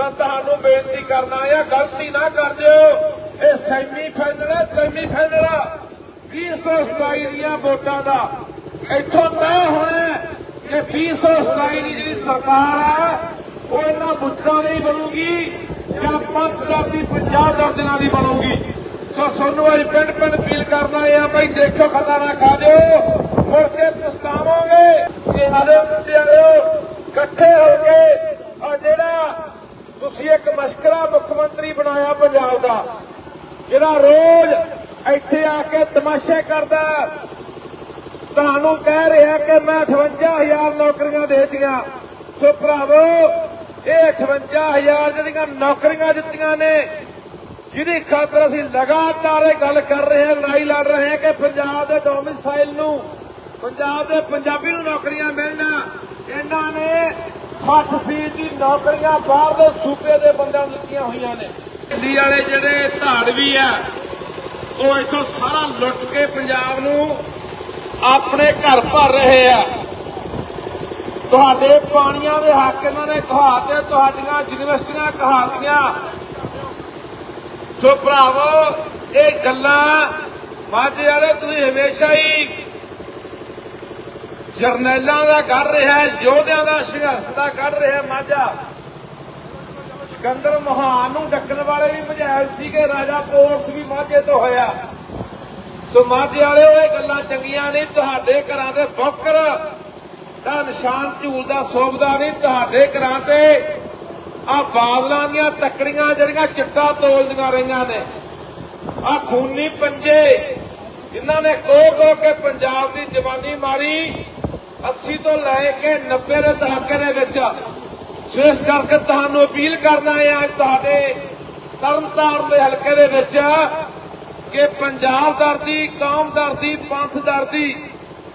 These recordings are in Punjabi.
ਤਾਂ ਤੁਹਾਨੂੰ ਬੇਨਤੀ ਕਰਨਾ ਆ ਗਲਤੀ ਨਾ ਕਰ ਦਿਓ, ਇਹ ਸੈਮੀ ਹੈ ਸੈਮੀ ਫਾਈਨਲ 227 ਦੀਆਂ ਵੋਟਾਂ ਦਾ। ਇੱਥੋਂ ਤੈਅ ਹੋਣਾ ਕਿ 227 ਦੀ ਜਿਹੜੀ ਸਰਕਾਰ ਹੈ ਉਹ ਇਹਨਾਂ ਬੁੱਤਾਂ ਦੀ ਬਣੂਗੀ ਜਾਂ ਪੰਜ ਦੀ ਪੰਜਾਬ ਦਰਜਨਾਂ ਦੀ ਬਣੂਗੀ। ਸੋ ਤੁਹਾਨੂੰ ਅੱਜ ਪਿੰਡ ਪਿੰਡ ਅਪੀਲ ਕਰਨਾ ਹੈ ਭਾਈ ਦੇਖੋ ਖਤਾ ਨਾ ਖਾ ਦਿਓ। ਮੁੜ ਕੇ ਪਛਤਾਵੋਗੇ ਕਿ ਆਲੇ ਮੁੰਡੇ ਵਾਲਿਓ ਇਕੱਠੇ ਹੋ ਕੇ ਤੁਸੀਂ ਇੱਕ ਮਸ਼ਕਰਾ ਮੁੱਖ ਮੰਤਰੀ ਬਣਾਇਆ ਪੰਜਾਬ ਦਾ, ਜਿਹੜਾ ਰੋਜ਼ ਇੱਥੇ ਆ ਕੇ ਤਮਾਸ਼ੇ ਕਰਦਾ ਤੁਹਾਨੂੰ ਕਹਿ ਰਿਹਾ ਕਿ ਮੈਂ 58000 ਨੌਕਰੀਆਂ ਦੇ ਦਿੱਤੀਆਂ। ਸੋ ਭਰਾਵੋ, ਇਹ 58000 ਜਿਹੜੀਆਂ ਨੌਕਰੀਆਂ ਦਿੱਤੀਆਂ ਨੇ, ਜਿਹਦੀ ਖਾਤਰ ਅਸੀਂ ਲਗਾਤਾਰ ਇਹ ਗੱਲ ਕਰ ਰਹੇ ਹਾਂ, ਲੜਾਈ ਲੜ ਰਹੇ ਹਾਂ ਕਿ ਪੰਜਾਬ ਦੇ ਡੋਮਿਸਾਈਲ ਨੂੰ, ਪੰਜਾਬ ਦੇ ਪੰਜਾਬੀ ਨੂੰ ਨੌਕਰੀਆਂ ਮਿਲਣ। 60 ਫੀਸਦ ਦੀ ਨੌਕਰੀਆਂ ਬਾਹਰ ਦੇ ਸੂਬੇ ਦੇ ਬੰਦਿਆਂ ਨੂੰ ਦਿੱਤੀਆਂ ਹੋਈਆਂ ਨੇ। ਦਿੱਲੀ ਵਾਲੇ ਜਿਹੜੇ ਧਾੜਵੀ ਆ, ਉਹ ਇੱਥੋਂ ਸਾਰਾ ਲੁੱਟ ਕੇ ਪੰਜਾਬ ਨੂੰ ਆਪਣੇ ਘਰ ਭਰ ਰਹੇ ਆ। ਤੁਹਾਡੇ ਪਾਣੀਆਂ ਦੇ ਹੱਕ ਇਹਨਾਂ ਨੇ ਕਹਾਤੇ ਤੁਹਾਡੀਆਂ ਯੂਨੀਵਰਸਿਟੀਆਂ ਕਹਾਤੀਆਂ ਸੋ ਭਰਾਵੋ, ਇਹ ਗੱਲਾਂ ਮਾਝੇ ਵਾਲੇ ਤੁਸੀਂ ਹਮੇਸ਼ਾ ਹੀ ਜਰਨੈਲਾਂ ਦਾ ਕਰ ਰਿਹਾ ਯੋਧਿਆਂ ਦਾ ਸੰਘਰਸ਼ ਦਾ ਕਰ ਰਿਹਾ ਮਾਝਾ। ਸਿਕੰਦਰ ਮਹਾਨ ਨੂੰ ਡੱਕਣ ਵਾਲੇ ਵੀ ਮਝੈਲ ਸੀਗੇ, ਰਾਜਾ ਪੋਰਸ ਵੀ ਮਾਝੇ ਤੋਂ ਹੋਇਆ। ਸੋ ਮਾਝੇ ਵਾਲਿਓ, ਇਹ ਗੱਲਾਂ ਚੰਗੀਆਂ ਨਹੀਂ, ਤੁਹਾਡੇ ਘਰਾਂ ਦੇ ਬੌਕਰ ਦਾ ਨਿਸ਼ਾਨ ਝੂਲਦਾ ਸੋਭਦਾ ਨਹੀਂ, ਤੁਹਾਡੇ ਘਰਾਂ ਤੇ ਆ ਬਾਦਲਾਂ ਦੀਆਂ ਤੱਕੜੀਆਂ ਜਿਹੜੀਆਂ ਚਿੱਟਾ ਤੋਲਦੀਆਂ ਰਹੀਆਂ ਨੇ। ਆ ਖੂਨੀ ਪੰਜੇ, ਜਿਨ੍ਹਾਂ ਨੇ ਕੋ ਕੋ ਕੇ ਪੰਜਾਬ ਦੀ ਜਵਾਨੀ ਮਾਰੀ 80 ਤੋਂ ਲੈ ਕੇ 90 ਦੇ ਦਹਾਕੇ ਦੇ ਵਿੱਚ ਸੋ ਕਰਕੇ ਤੁਹਾਨੂੰ ਅਪੀਲ ਕਰਨਾ ਹੈ ਅੱਜ ਤੁਹਾਡੇ ਤਰਨਤਾਰਨ ਦੇ ਹਲਕੇ ਦੇ ਵਿੱਚ ਕਿ ਪੰਜਾਬ ਦਰਦੀ, ਕੌਮ ਦਰਦੀ, ਪੰਥ ਦਰਦੀ,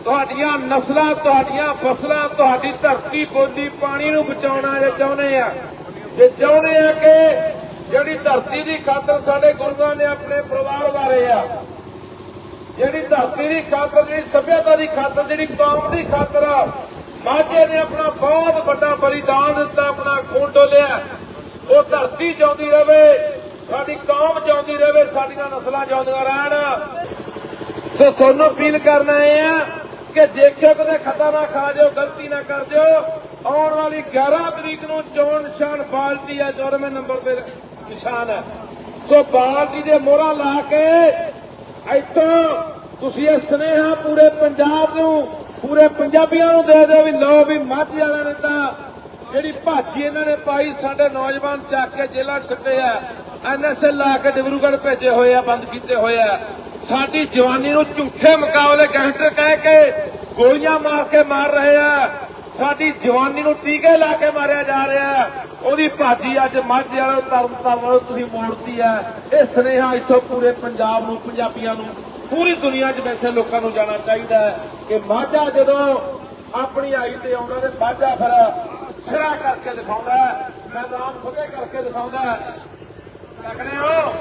ਤੁਹਾਡੀਆਂ ਨਸਲਾਂ, ਤੁਹਾਡੀਆਂ ਫਸਲਾਂ, ਤੁਹਾਡੀ ਧਰਤੀ, ਬੋਲੀ, ਪਾਣੀ ਨੂੰ ਬਚਾਉਣਾ ਜੇ ਚਾਹੁੰਦੇ ਆ। ਜੇ ਚਾਹੁੰਦੇ ਆ ਕਿ ਜਿਹੜੀ ਧਰਤੀ ਦੀ ਖਾਤਰ ਸਾਡੇ ਗੁਰੂਆਂ ਨੇ ਆਪਣੇ ਪਰਿਵਾਰ ਵਾਰੇ ਆ ਜਿਹੜੀ ਧਰਤੀ ਦੀ ਖਾਤਰ, ਜਿਹੜੀ ਸਭਿਅਤਾ ਦੀ ਖਾਤਰ, ਜਿਹੜੀ ਕੌਮ ਦੀ ਖਾਤਰ ਮਾਝੇ ਨੇ ਆਪਣਾ ਬਹੁਤ ਵੱਡਾ ਬਲੀਦਾਨ ਦਿੱਤਾ, ਆਪਣਾ ਖੂਨ ਡੋਲਿਆ। ਉਹ ਧਰਤੀ ਜਿਉਂਦੀ ਰਵੇ ਸਾਡੀ ਕੌਮ ਜਿਉਂਦੀ ਰਵੇ ਸਾਡੀਆਂ ਨਸਲਾਂ ਜਿਉਂਦੀਆਂ ਰਹਿਣ। ਸੋ ਤੁਹਾਨੂੰ ਅਪੀਲ ਕਰਨਾ ਇਹ ਆ ਕਿ ਦੇਖਿਓ ਕਦੇ ਖਤਾ ਨਾ ਖਾ ਜਾਓ, ਗਲਤੀ ਨਾ ਕਰ ਦਿਓ ਆਉਣ ਵਾਲੀ 11 ਤਰੀਕ ਨੂੰ ਚੋਣ ਨਿਸ਼ਾਨ ਬਾਲਟੀ ਆ 14ਵੇਂ ਨੰਬਰ ਤੇ ਨਿਸ਼ਾਨ ਹੈ ਸੋ ਬਾਲਟੀ ਦੇ ਮੋਹਰਾ ਲਾ ਕੇ ਇੱਥੋਂ ਤੁਸੀਂ ਇਹ ਸੁਨੇਹਾ ਪੂਰੇ ਪੰਜਾਬ ਨੂੰ, ਪੂਰੇ ਪੰਜਾਬੀਆਂ ਨੂੰ ਦੇ ਦਿਓ ਵੀ ਲਓ ਵੀ ਮਾਝੇ ਵਾਲਿਆਂ ਨੇ ਜਿਹੜੀ ਭਾਜੀ ਇਹਨਾਂ ਨੇ ਪਾਈ, ਸਾਡੇ ਨੌਜਵਾਨ ਚੱਕ ਕੇ ਜੇਲ੍ਹਾਂ 'ਚ ਸਿੱਟੇ ਆ। ਐਨਐਸਏ ਲਾ ਕੇ ਡਿਬਰੂਗੜ੍ਹ ਭੇਜੇ ਹੋਏ ਆ, ਬੰਦ ਕੀਤੇ ਹੋਏ ਆ। ਸਾਡੀ ਜਵਾਨੀ ਨੂੰ ਝੂਠੇ ਮੁਕਾਬਲੇ ਗੈਂਗਸਟਰ ਕਹਿ ਕੇ ਗੋਲੀਆਂ ਮਾਰ ਕੇ ਮਾਰ ਰਹੇ ਆ। ਸਾਡੀ ਜਵਾਨੀ ਨੂੰ ਟੀਕੇ ਲਾ ਕੇ ਮਾਰਿਆ ਜਾ ਰਿਹਾ ਉਹਦੀ ਭਾਜੀ ਅੱਜ ਮਾਝੇ ਵਾਲੇ ਤਰਨ ਤਾਰਨ ਤੁਸੀਂ ਮੋੜਤੀ ਹੈ। ਇਹ ਸੁਨੇਹਾ ਇੱਥੋਂ ਪੂਰੇ ਪੰਜਾਬ ਨੂੰ, ਪੰਜਾਬੀਆਂ ਨੂੰ, ਪੂਰੀ ਦੁਨੀਆ 'ਚ ਬੈਠੇ ਲੋਕਾਂ ਨੂੰ ਜਾਣਾ ਚਾਹੀਦਾ ਹੈ ਕਿ ਮਾਝਾ ਜਦੋਂ ਆਪਣੀ ਆਈ ਤੇ ਆਉਂਦਾ ਤੇ ਮਾਝਾ ਫਿਰ ਸਿਰਾ ਕਰਕੇ ਦਿਖਾਉਂਦਾ ਮੈਦਾਨ ਫਤਿਹ ਕਰਕੇ ਦਿਖਾਉਂਦਾ ਹੈ। ਲੱਗਣੇ ਹੋ?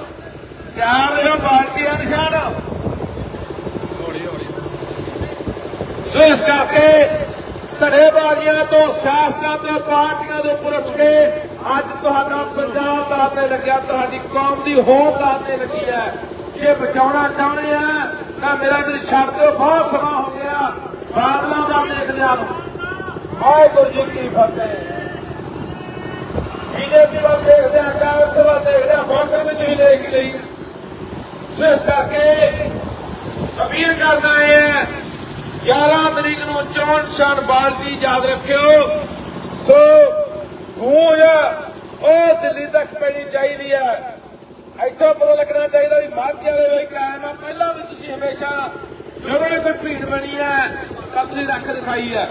ਤਿਆਰ ਰਹੋ, ਬਾਲਟੀ ਆ ਨਿਸ਼ਾਨ। ਸੋ ਇਸ ਕਰਕੇ ਧੜੇਬਾਜ਼ੀਆਂ ਤੋਂ ਸਿਆਸਤਾਂ ਤੋਂ ਪਾਰਟੀਆਂ ਦੇ ਉੱਪਰ ਉੱਠ ਕੇ ਅੱਜ ਤੁਹਾਡਾ ਪੰਜਾਬ ਦਾ ਤੇ ਲੱਗਿਆ, ਤੁਹਾਡੀ ਕੌਮ ਦੀ ਹੋਂਦ ਦਾ ਤੇ ਲੱਗੀ ਹੈ। ਜੇ ਬਚਾਉਣਾ ਚਾਹੁੰਦੇ ਆ, ਤਾਂ ਮੇਰਾ ਵੀਰ ਛੱਡ ਦਿਓ, ਬਹੁਤ ਸਮਾਂ ਹੋ ਗਿਆ। ਬਾਦਲਾਂ ਦਾ ਦੇਖ ਲਿਆ ਨੂੰ। ਵਾਹਿਗੁਰੂ ਜੀ ਕੀ ਫਤਿਹ। ਬੀਜੇਪੀ ਵੱਲ ਦੇਖਦੇ ਆ, ਕਾਂਗਰਸ ਵੱਲ ਦੇਖਦੇ ਆ ਮੌਕੇ ਵਿੱਚ ਹੀ ਲੈ ਕੇ ਲਈ। ਇਸ ਕਰਕੇ ਅਪੀਲ ਕਰਨਾ ਹੈ 11 ਤਰੀਕ ਨੂੰ ਚੋਣ ਨਿਸ਼ਾਨ ਬਾਲਟੀ ਯਾਦ ਰੱਖਿਓ। ਸੋ ਗੂੰਜ, ਉਹ ਦਿੱਲੀ ਤੱਕ ਪੈਣੀ ਚਾਹੀਦੀ ਹੈ। ਇੱਥੋਂ ਪਤਾ ਲੱਗਣਾ ਚਾਹੀਦਾ ਵੀ ਮਾਝੇ ਵਾਲੇ ਵੀ ਕਾਇਮ ਆ। ਪਹਿਲਾਂ ਵੀ ਤੁਸੀਂ ਹਮੇਸ਼ਾ ਜਦੋਂ ਕੋਈ ਭੀੜ ਬਣੀ ਹੈ ਤਾਂ ਤੁਸੀਂ ਰੱਖ ਦਿਖਾਈ ਹੈ।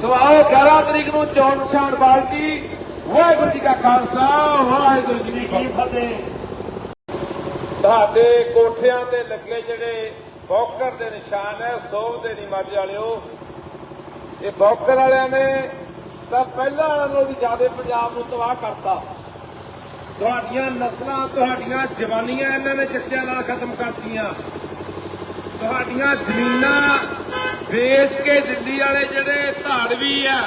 ਸੋ ਆਓ 11 ਤਰੀਕ ਨੂੰ ਚੋਣ ਸ਼ਾਨ ਬਾਲਟੀ। ਵਾਹਿਗੁਰੂ ਜੀ ਕਾ ਖਾਲਸਾ, ਵਾਹਿਗੁਰੂ ਜੀ ਕੀ ਫਤਿਹ। ਤੁਹਾਡੇ ਕੋਠਿਆਂ ਤੇ ਲੱਗੇ ਜਿਹੜੇ ਬੌਕਰ ਦੇ ਨਿਸ਼ਾਨ ਹੈ ਸੋਭ ਦੇ ਨਹੀਂ ਮੱਝ ਵਾਲਿਓ। ਇਹ ਬੌਕਰ ਵਾਲਿਆਂ ਨੇ ਤਾਂ ਪਹਿਲਾਂ ਵਾਲਿਆਂ ਨਾਲੋਂ ਵੀ ਜ਼ਿਆਦਾ ਪੰਜਾਬ ਨੂੰ ਤਬਾਹ ਕਰਤਾ। ਤੁਹਾਡੀਆਂ ਨਸਲਾਂ, ਤੁਹਾਡੀਆਂ ਜਵਾਨੀਆਂ ਇਹਨਾਂ ਨੇ ਚਿੱਟਿਆਂ ਨਾਲ ਖਤਮ ਕਰਤੀਆਂ। ਤੁਹਾਡੀਆਂ ਜ਼ਮੀਨਾਂ ਵੇਚ ਕੇ ਦਿੱਲੀ ਵਾਲੇ ਜਿਹੜੇ ਧਾੜਵੀ ਆ